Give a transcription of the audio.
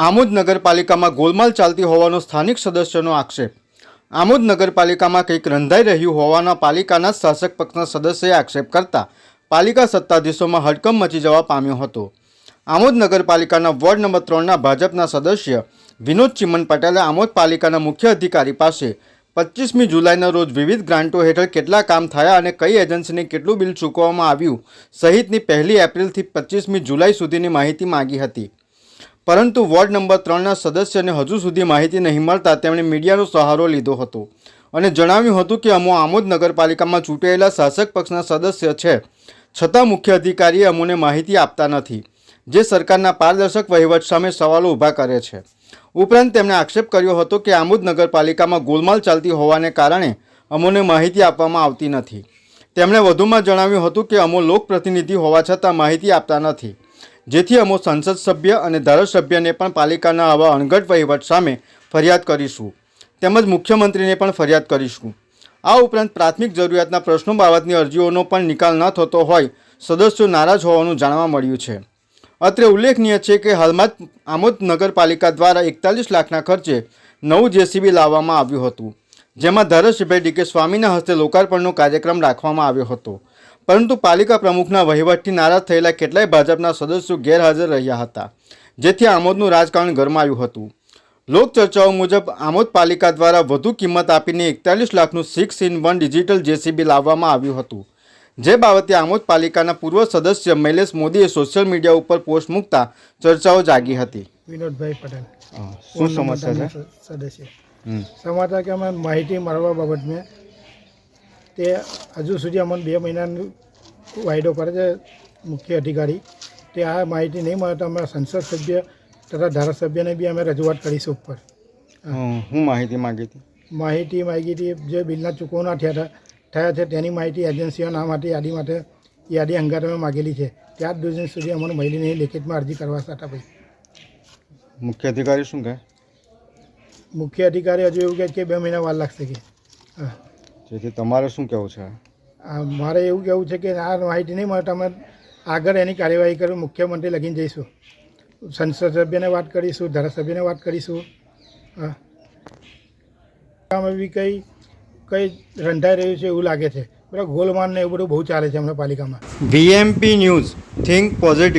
આમોદ નગરપાલિકામાં ગોલમાલ ચાલતી હોવાનો સ્થાનિક સદસ્યનો આક્ષેપ. આમોદ નગરપાલિકામાં કંઈક રંધાઈ રહ્યું હોવાના પાલિકાના શાસક પક્ષના સદસ્યએ આક્ષેપ કરતા પાલિકા સત્તાધીશોમાં હડકંપ મચી જવા પામ્યો હતો. આમોદ નગરપાલિકાના વોર્ડ નંબર ત્રણના ભાજપના સદસ્ય વિનોદ ચિમન પટેલે આમોદ પાલિકાના મુખ્ય અધિકારી પાસે પચીસમી જુલાઈના રોજ વિવિધ ગ્રાન્ટો હેઠળ કેટલા કામ થયા અને કઈ એજન્સીને કેટલું બિલ ચૂકવવામાં આવ્યું સહિતની પહેલી એપ્રિલથી પચીસમી જુલાઈ સુધીની માહિતી માંગી હતી. પરંતુ વોર્ડ નંબર ત્રણના સદસ્યને હજુ સુધી માહિતી નહીં મળતા તેમણે મીડિયાનો સહારો લીધો હતો. અને જણાવ્યું હતું કે અમો આમોદ નગરપાલિકામાં ચૂંટાયેલા શાસક પક્ષના સદસ્ય છે. છતાં મુખ્ય અધિકારીએ અમોને માહિતી આપતા નથી, જે સરકારના પારદર્શક વહીવટ સામે સવાલો ઊભા કરે છે. ઉપરાંત તેમણે આક્ષેપ કર્યો હતો કે આમોદ નગરપાલિકામાં ગોલમાલ ચાલતી હોવાને કારણે અમોને માહિતી આપવામાં આવતી નથી. તેમણે વધુમાં જણાવ્યું હતું કે અમો લોકપ્રતિનિધિ હોવા છતાં માહિતી આપતા નથી. જેથી અમો સંસદ સભ્ય અને ધારાસભ્યને પણ પાલિકાના આવા અણઘટ વહીવટ સામે ફરિયાદ કરીશું. તેમજ મુખ્યમંત્રીને પણ ફરિયાદ કરીશું. આ ઉપરાંત પ્રાથમિક જરૂરિયાતના પ્રશ્નો બાબતની અરજીઓનો પણ નિકાલ ન થતો હોય, સદસ્યો નારાજ હોવાનું જાણવા મળ્યું છે. અત્રે ઉલ્લેખનીય છે કે હાલમાં જ આમોદ નગરપાલિકા દ્વારા એકતાલીસ લાખના ખર્ચે નવું જેસીબી લાવવામાં આવ્યું હતું, જેમાં ધારાસભ્ય ડીકે સ્વામીના હસ્તે લોકાર્પણનો કાર્યક્રમ રાખવામાં આવ્યો હતો. પરંતુ પાલિકા પ્રમુખના વહીવટથી નારાજ થયેલા કેટલાય ભાજપના સદસ્યો ગેરહાજર રહ્યા હતા જેથી આમોદનું રાજકારણ ગરમાયું હતું. લોકચર્ચાઓ મુજબ આમોદ પાલિકા દ્વારા વધુ કિંમત આપીને એકતાલીસ લાખનું six in one digital JCB લાવવામાં આવ્યું હતું. જે બાબતે આમોદ પાલિકાના પૂર્વ સદસ્ય મૈલેશ મોદીએ સોશિયલ મીડિયા ઉપર પોસ્ટ મૂકતા ચર્ચાઓ જાગી હતી. વિનોદભાઈ પટેલ શું સમાચાર છે? સદસ્ય. સમાચાર કે અમે માહિતી મળવા બાબત મેં તે હજુ સુધી અમને બે મહિનાનો વાયદો કરે છે મુખ્ય અધિકારી. તે આ માહિતી નહીં મળે તો અમે સંસદ સભ્ય તથા ધારાસભ્યને બી અમે રજૂઆત કરીશું ઉપર. હું માહિતી માગી હતી? માહિતી માગી હતી જે બિલના ચૂકવણા થયા હતા થયા છે તેની માહિતી એજન્સીઓના માટે યાદી માટે યાદી અંગાત અમે માગેલી છે. ત્યાર દિવસ સુધી અમને મળી નહીં લેખિતમાં અરજી કરવા છતાં ભાઈ મુખ્ય અધિકારી શું કહે? મુખ્ય અધિકારી હજુ એવું કહે કે બે મહિના વાર લાગશે કે. હા. જેથી તમારે શું કહેવું છે? આ મારે એવું કહેવું છે કે આ માહિતી નહીં મળે તમે આગળ એની કાર્યવાહી કરી મુખ્યમંત્રી લગીને જઈશું. સંસદ સભ્યને વાત કરીશું ધારાસભ્યને વાત કરીશું. હા. આમાં બી કંઈ કંઈ રંધાઈ રહ્યું છે એવું લાગે છે. બરાબર ગોલમાન ને એવું બધું બહુ ચાલે છે હમણાં પાલિકામાં. VMP news think positive.